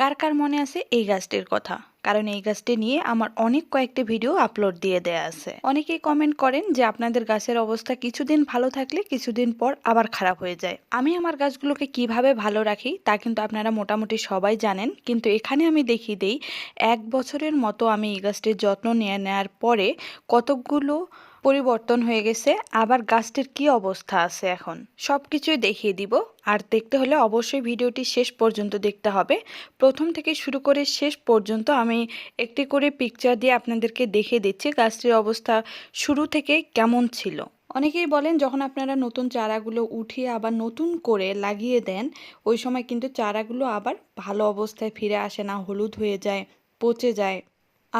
কার কার মনে আছে এই গাছটির কথা? কারণ এই গাছটি নিয়ে আমার অনেক কয়েকটি ভিডিও আপলোড দিয়ে দেয়া আছে। অনেকেই কমেন্ট করেন যে আপনাদের গাছের অবস্থা কিছুদিন ভালো থাকলে কিছুদিন পর আবার খারাপ হয়ে যায়। আমি আমার গাছগুলোকে কীভাবে ভালো রাখি তা কিন্তু আপনারা মোটামুটি সবাই জানেন। কিন্তু এখানে আমি দেখিয়ে দেই, এক বছরের মতো আমি এই গাছটির যত্ন নিয়ে নেওয়ার পরে কতকগুলো পরিবর্তন হয়ে গেছে, আবার গাছটির কি অবস্থা আছে এখন? সব কিছুই দেখিয়ে দিব। আর দেখতে হলে অবশ্যই ভিডিওটি শেষ পর্যন্ত দেখতে হবে। প্রথম থেকে শুরু করে শেষ পর্যন্ত আমি একটি করে পিকচার দিয়ে আপনাদেরকে দেখিয়ে দিচ্ছি গাছটির অবস্থা শুরু থেকে কেমন ছিল। অনেকেই বলেন, যখন আপনারা নতুন চারাগুলো উঠিয়ে আবার নতুন করে লাগিয়ে দেন, ওই সময় কিন্তু চারাগুলো আবার ভালো অবস্থায় ফিরে আসে না, হলুদ হয়ে যায়, পচে যায়।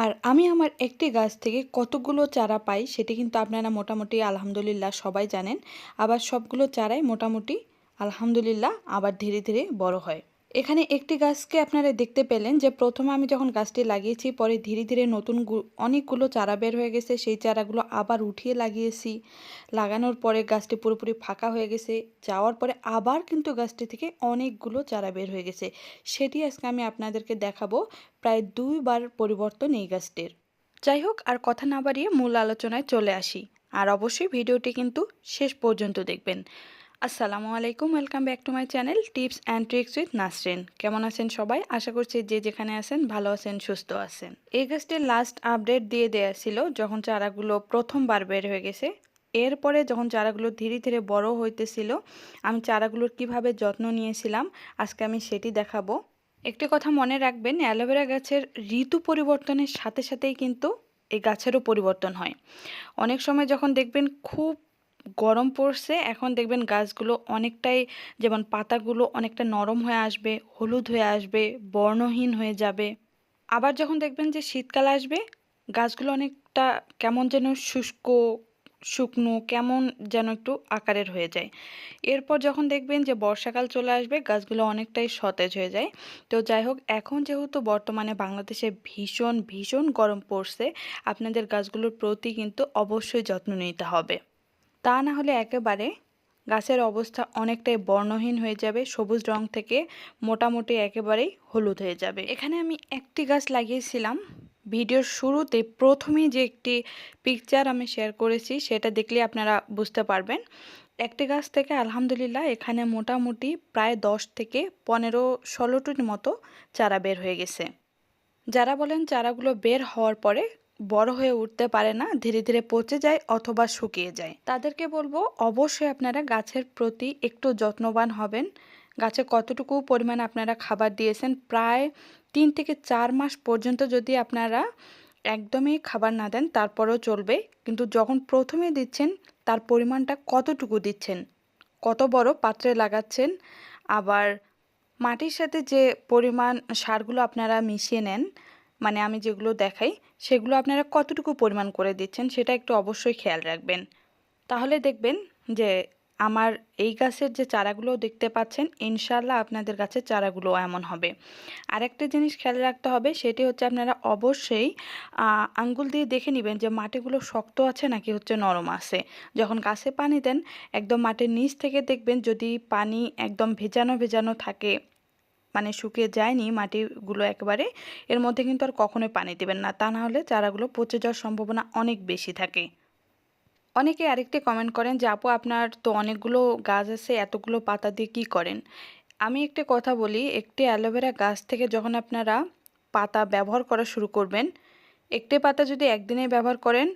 আর আমি আমার একটি গাছ থেকে কতগুলো চারা পাই সেটি কিন্তু আপনারা মোটামুটি আলহামদুলিল্লাহ সবাই জানেন। আবার সবগুলো চারাই মোটামুটি আলহামদুলিল্লাহ আবার ধীরে ধীরে বড় হয়। এখানে একটি গাছকে আপনারা দেখতে পেলেন যে প্রথমে আমি যখন গাছটি লাগিয়েছি, পরে ধীরে ধীরে নতুন অনেকগুলো চারা বের হয়ে গেছে। সেই চারাগুলো আবার উঠিয়ে লাগিয়েছি। লাগানোর পরে গাছটি পুরোপুরি ফাঁকা হয়ে গেছে। যাওয়ার পরে আবার কিন্তু গাছটি থেকে অনেকগুলো চারা বের হয়ে গেছে। সেটি আজকে আমি আপনাদেরকে দেখাবো প্রায় দুইবার পরিবর্তন এই গাছটির। যাই হোক, আর কথা না বাড়িয়ে মূল আলোচনায় চলে আসি। আর অবশ্যই ভিডিওটি কিন্তু শেষ পর্যন্ত দেখবেন। আসসালামু আলাইকুম welcome back to my channel tips and tricks with Nasrin কেমন আছেন সবাই? আশা করছি যে যেখানে আছেন, ভালো আছেন, সুস্থ আছেন। এই গাছটির লাস্ট আপডেট দিয়ে দেয়া ছিল, যখন চারাগুলো প্রথমবার বের হয়ে গেছে। এরপরে যখন চারাগুলো ধীরে ধীরে বড় হইতেছিল, আমি চারাগুলোর কীভাবে যত্ন নিয়েছিলাম, আজকে আমি সেটি দেখাবো। একটি কথা মনে রাখবেন, অ্যালোভেরা গাছের ঋতু পরিবর্তনের সাথে সাথেই কিন্তু এই গাছেরও পরিবর্তন হয়। অনেক সময় যখন দেখবেন খুব গরম পড়ছে, এখন দেখবেন গাছগুলো অনেকটাই, যেমন পাতাগুলো অনেকটা নরম হয়ে আসবে, হলুদ হয়ে আসবে, বর্ণহীন হয়ে যাবে। আবার যখন দেখবেন যে শীতকাল আসবে, গাছগুলো অনেকটা কেমন যেন শুষ্ক, শুকনো, কেমন যেন একটু আকারের হয়ে যায়। এরপর যখন দেখবেন যে বর্ষাকাল চলে আসবে, গাছগুলো অনেকটাই সতেজ হয়ে যায়। তো যাই হোক, এখন যেহেতু বর্তমানে বাংলাদেশে ভীষণ ভীষণ গরম পড়ছে, আপনাদের গাছগুলোর প্রতি কিন্তু অবশ্যই যত্ন নিতে হবে। তা না হলে একেবারে গাছের অবস্থা অনেকটাই বর্ণহীন হয়ে যাবে, সবুজ রং থেকে মোটামুটি একেবারেই হলুদ হয়ে যাবে। এখানে আমি একটি গাছ লাগিয়েছিলাম। ভিডিওর শুরুতে প্রথমেই যে একটি পিকচার আমি শেয়ার করেছি, সেটা দেখলে আপনারা বুঝতে পারবেন। একটি গাছ থেকে আলহামদুলিল্লাহ এখানে মোটামুটি প্রায় দশ থেকে পনেরো ষোলোটির মতো চারা বের হয়ে গেছে। যারা বলেন চারাগুলো বের হওয়ার পরে বড় হয়ে উঠতে পারে না, ধীরে ধীরে পচে যায় অথবা শুকিয়ে যায়। তাদেরকে বলব, অবশ্যই আপনারা গাছের প্রতি একটু যত্নবান হবেন। গাছে কতটুকু পরিমাণ আপনারা খাবার দিয়েছেন, প্রায় তিন থেকে চার মাস পর্যন্ত যদি আপনারা একদমই খাবার না দেন, তারপরেও চলবে। কিন্তু যখন প্রথমে দিচ্ছেন, তার পরিমাণটা কতটুকু দিচ্ছেন, কত বড় পাত্রে লাগাচ্ছেন, আবার মাটির সাথে যে পরিমাণ সারগুলো আপনারা মিশিয়ে নেন মানে আমি যেগুলো দেখাই, সেগুলো আপনারা কতটুকু পরিমাণ করে দিচ্ছেন সেটা একটু অবশ্যই খেয়াল রাখবেন। তাহলে দেখবেন যে আমার এই গাছের যে চারাগুলো দেখতে পাচ্ছেন ইনশাল্লাহ আপনাদের গাছের চারাগুলো এমন হবে। আরেকটা জিনিস খেয়াল রাখতে হবে, সেটি হচ্ছে আপনারা অবশ্যই আঙ্গুল দিয়ে দেখে নেবেন যে মাটিগুলো শক্ত আছে নাকি হচ্ছে নরম আছে। যখন গাছে পানি দেন, একদম মাটির নিচ থেকে দেখবেন যদি পানি একদম ভেজানো ভেজানো থাকে মানে শুকিয়ে যায়নি মাটিগুলো একেবারে, এর মধ্যে কিন্তু আর কখনোই পানি দেবেন না। তা না হলে চারাগুলো পচে যাওয়ার সম্ভাবনা অনেক বেশি থাকে। অনেকে আরেকটি কমেন্ট করেন যে, আপু, আপনার তো অনেকগুলো গাছ আছে, এতগুলো পাতা দিয়ে কী করেন? আমি একটি কথা বলি, একটি অ্যালোভেরা গাছ থেকে যখন আপনারা পাতা ব্যবহার করা শুরু করবেন, একটি পাতা যদি একদিনে ব্যবহার করেন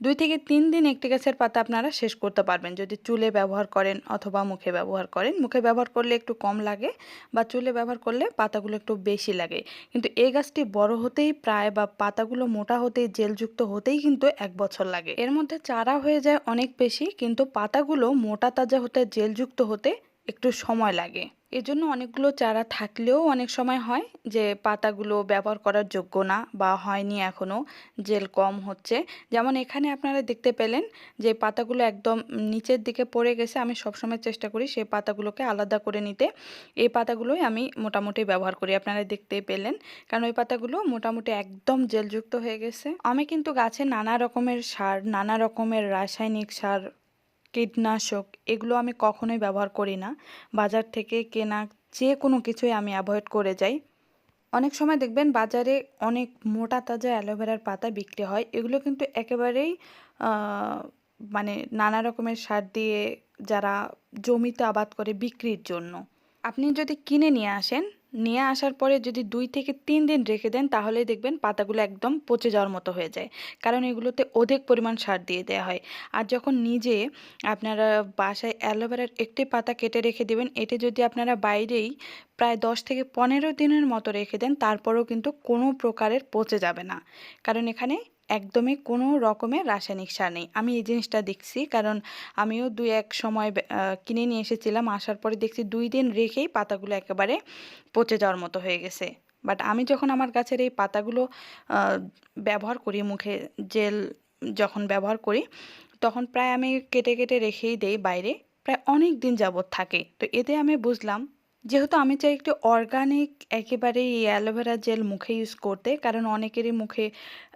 দুই থেকে তিন দিন একটি গাছের পাতা আপনারা শেষ করতে পারবেন। যদি চুলে ব্যবহার করেন অথবা মুখে ব্যবহার করেন। মুখে ব্যবহার করলে একটু কম লাগে বা চুলে ব্যবহার করলে পাতাগুলো একটু বেশি লাগে। কিন্তু এই গাছটি বড় হতেই প্রায় বা পাতাগুলো মোটা হতেই জেলযুক্ত হতেই কিন্তু এক বছর লাগে। এর মধ্যে চারা হয়ে যায় অনেক বেশি, কিন্তু পাতাগুলো মোটা তাজা হতে, জেলযুক্ত হতে একটু সময় লাগে। এজন্য অনেকগুলো চারা থাকলেও অনেক সময় হয় যে পাতাগুলো ব্যবহার করার যোগ্য না বা হয়নি এখনও জেল কম হচ্ছে। যেমন এখানে আপনারা দেখতে পেলেন যে পাতাগুলো একদম নিচের দিকে পড়ে গেছে, আমি সবসময় চেষ্টা করি সেই পাতাগুলোকে আলাদা করে নিতে। এই পাতাগুলোই আমি মোটামুটি ব্যবহার করি, আপনারা দেখতেই পেলেন। কারণ ওই পাতাগুলো মোটামুটি একদম জেলযুক্ত হয়ে গেছে। আমি কিন্তু গাছে নানা রকমের সার, নানা রকমের রাসায়নিক সার কীটনাশক এগুলো আমি কখনোই ব্যবহার করি না। বাজার থেকে কেনা যে কোনো কিছুই আমি অ্যাভয়েড করে যাই। অনেক সময় দেখবেন বাজারে অনেক মোটা তাজা অ্যালোভেরার পাতা বিক্রি হয়। এগুলো কিন্তু একেবারেই মানে নানা রকমের সার দিয়ে যারা জমিতে আবাদ করে বিক্রির জন্য। আপনি যদি কিনে নিয়ে আসেন নিয়ে আসার পরে যদি দুই থেকে তিন দিন রেখে দেন, তাহলেই দেখবেন পাতাগুলো একদম পচে যাওয়ার মতো হয়ে যায়। কারণ এগুলোতে অধিক পরিমাণ সার দিয়ে দেওয়া হয়। আর যখন নিজে আপনারা বাসায় অ্যালোভেরার একটি পাতা কেটে রেখে দেবেন, এটি যদি আপনারা বাইরেই প্রায় দশ থেকে পনেরো দিনের মতো রেখে দেন, তারপরেও কিন্তু কোনো প্রকারের পচে যাবে না। কারণ এখানে একদমই কোনো রকমের রাসায়নিক সার নেই। আমি এই জিনিসটা দেখছি কারণ আমিও দুই এক সময় কিনে নিয়ে এসেছিলাম। আসার পরে দেখছি দুই দিন রেখেই পাতাগুলো একেবারে পচে যাওয়ার মতো হয়ে গেছে। বাট আমি যখন আমার গাছের এই পাতাগুলো ব্যবহার করি, মুখে জেল যখন ব্যবহার করি, তখন প্রায় আমি কেটে কেটে রেখেই দেই বাইরে। প্রায় অনেক দিন যাবৎ থাকে। তো এতে আমি বুঝলাম যেহেতু আমি চাই একটু অর্গানিক একেবারে এই অ্যালোভেরা জেল মুখে ইউজ করতে, কারণ অনেকেরই মুখে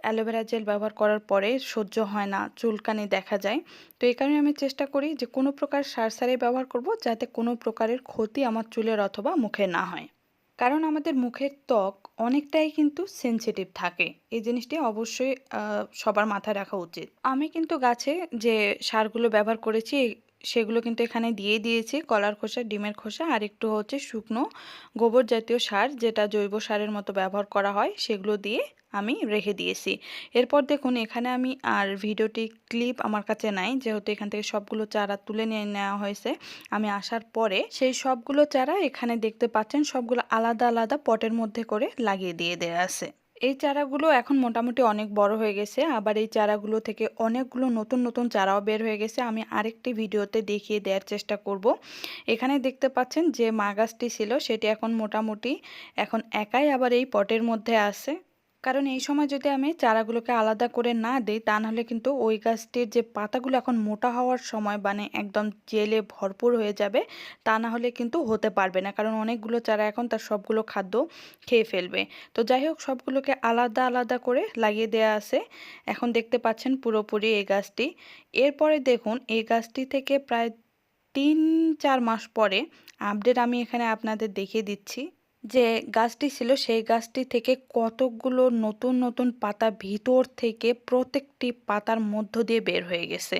অ্যালোভেরা জেল ব্যবহার করার পরে সহ্য হয় না, চুলকানি দেখা যায়। তো এই কারণে আমি চেষ্টা করি যে কোনো প্রকার সার সারে ব্যবহার করব যাতে কোনো প্রকারের ক্ষতি আমার চুলের অথবা মুখে না হয়। কারণ আমাদের মুখের ত্বক অনেকটাই কিন্তু সেনসিটিভ থাকে। এই জিনিসটি অবশ্যই সবার মাথায় রাখা উচিত। আমি কিন্তু গাছে যে সারগুলো ব্যবহার করেছি সেগুলো কিন্তু এখানে দিয়ে দিয়েছি। কলার খোসা, ডিমের খোসা আর একটু হচ্ছে শুকনো গোবর জাতীয় সার যেটা জৈব সারের মতো ব্যবহার করা হয়, সেগুলো দিয়ে আমি রেখে দিয়েছি। এরপর দেখুন, এখানে আমি আর ভিডিওটি ক্লিপ আমার কাছে নাই, যেহেতু এখান থেকে সবগুলো চারা তুলে নিয়ে নেওয়া হয়েছে। আমি আসার পরে সেই সবগুলো চারা এখানে দেখতে পাচ্ছেন, সবগুলো আলাদা আলাদা পটের মধ্যে করে লাগিয়ে দিয়ে দেওয়া আছে। এই চারাগুলো এখন মোটামুটি অনেক বড় হয়ে গেছে। আবার এই চারাগুলো থেকে অনেকগুলো নতুন নতুন চারাও বের হয়ে গেছে। আমি আরেকটি ভিডিওতে দেখিয়ে দেওয়ার চেষ্টা করব। এখানে দেখতে পাচ্ছেন যে মা গাছটি ছিল, সেটি এখন মোটামুটি এখন একাই আবার এই পটের মধ্যে আছে। কারণ এই সময় যদি আমি চারাগুলোকে আলাদা করে না দিই, তা নাহলে কিন্তু ওই গাছটির যে পাতাগুলো এখন মোটা হওয়ার সময় মানে একদম জেলে ভরপুর হয়ে যাবে, তা না হলে কিন্তু হতে পারবে না। কারণ অনেকগুলো চারা এখন তার সবগুলো খাদ্য খেয়ে ফেলবে। তো যাই হোক, সবগুলোকে আলাদা আলাদা করে লাগিয়ে দেওয়া আছে। এখন দেখতে পাচ্ছেন পুরোপুরি এই গাছটি। এরপরে দেখুন, এই গাছটি থেকে প্রায় তিন চার মাস পরে আপডেট আমি এখানে আপনাদের দেখিয়ে দিচ্ছি। যে গাছটি ছিল, সেই গাছটি থেকে কতকগুলো নতুন নতুন পাতা ভিতর থেকে প্রত্যেকটি পাতার মধ্য দিয়ে বের হয়ে গেছে।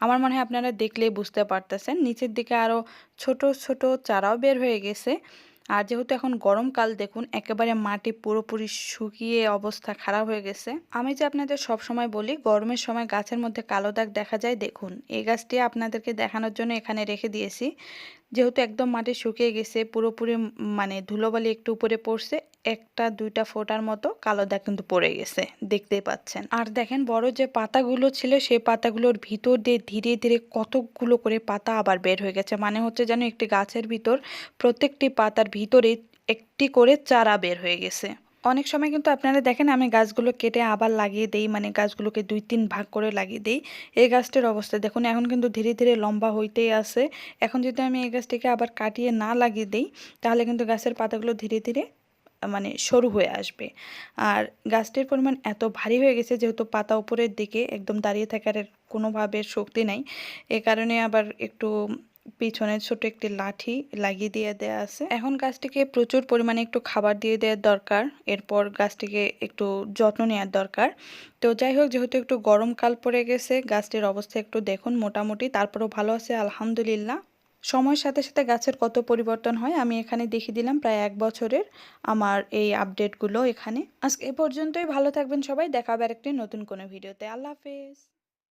আমার মনে হয় আপনারা দেখলেই বুঝতে পারতেছেন। নিচের দিকে আরও ছোট ছোট চারাও বের হয়ে গেছে। আর যেহেতু এখন গরমকাল, দেখুন, একেবারে মাটি পুরোপুরি শুকিয়ে অবস্থা খারাপ হয়ে গেছে। আমি যে আপনাদের সব সময় বলি, গরমের সময় গাছের মধ্যে কালো দাগ দেখা যায়। দেখুন, এই গাছটি আপনাদেরকে দেখানোর জন্য এখানে রেখে দিয়েছি। যেহেতু একদম মাটি শুকিয়ে গেছে, পুরোপুরি মানে ধুলোবালি একটু উপরে পড়ছে, একটা, দুইটা ফোঁটার মতো কালো দাগ কিন্তু পড়ে গেছে, দেখতেই পাচ্ছেন। আর দেখেন বড় যে পাতাগুলো ছিল, সেই পাতাগুলোর ভিতর দিয়ে ধীরে ধীরে কতকগুলো করে পাতা আবার বের হয়ে গেছে। মানে হচ্ছে যেন একটি গাছের ভিতর প্রত্যেকটি পাতার ভিতরে একটি করে চারা বের হয়ে গেছে। অনেক সময় কিন্তু আপনারা দেখেন, আমি গাছগুলো কেটে আবার লাগিয়ে দেই মানে গাছগুলোকে দুই তিন ভাগ করে লাগিয়ে দেই। এই গাছটির অবস্থা দেখুন, এখন কিন্তু ধীরে ধীরে লম্বা হইতেই আছে। এখন যদি আমি এই গাছটিকে আবার কাটিয়ে না লাগিয়ে দেই, তাহলে কিন্তু গাছের পাতাগুলো ধীরে ধীরে মানে সরু হয়ে আসবে। আর গাছটির পরিমাণ এত ভারী হয়ে গেছে, যেহেতু পাতা উপরের দিকে একদম দাঁড়িয়ে থাকার কোনোভাবে শক্তি নাই। এ কারণে আবার একটু পিছনে ছোট একটি লাঠি লাগিয়ে দিয়ে দেওয়া আছে। এখন গাছটিকে প্রচুর পরিমাণে একটু খাবার দিয়ে দেওয়ার দরকার। এরপর গাছটিকে একটু যত্ন নেওয়ার দরকার। তো যাই হোক, যেহেতু একটু গরমকাল পড়ে গেছে, গাছটির অবস্থা একটু দেখুন মোটামুটি, তারপরেও ভালো আছে, আলহামদুলিল্লাহ। সময়ের সাথে সাথে গাছের কত পরিবর্তন হয়, আমি এখানে দেখিয়ে দিলাম প্রায় এক বছরের আমার এই আপডেটগুলো এখানে। আজকে এ পর্যন্তই, ভালো থাকবেন সবাই, দেখা হবে আরেকটি নতুন কোনো ভিডিওতে। আল্লাহ হাফেজ।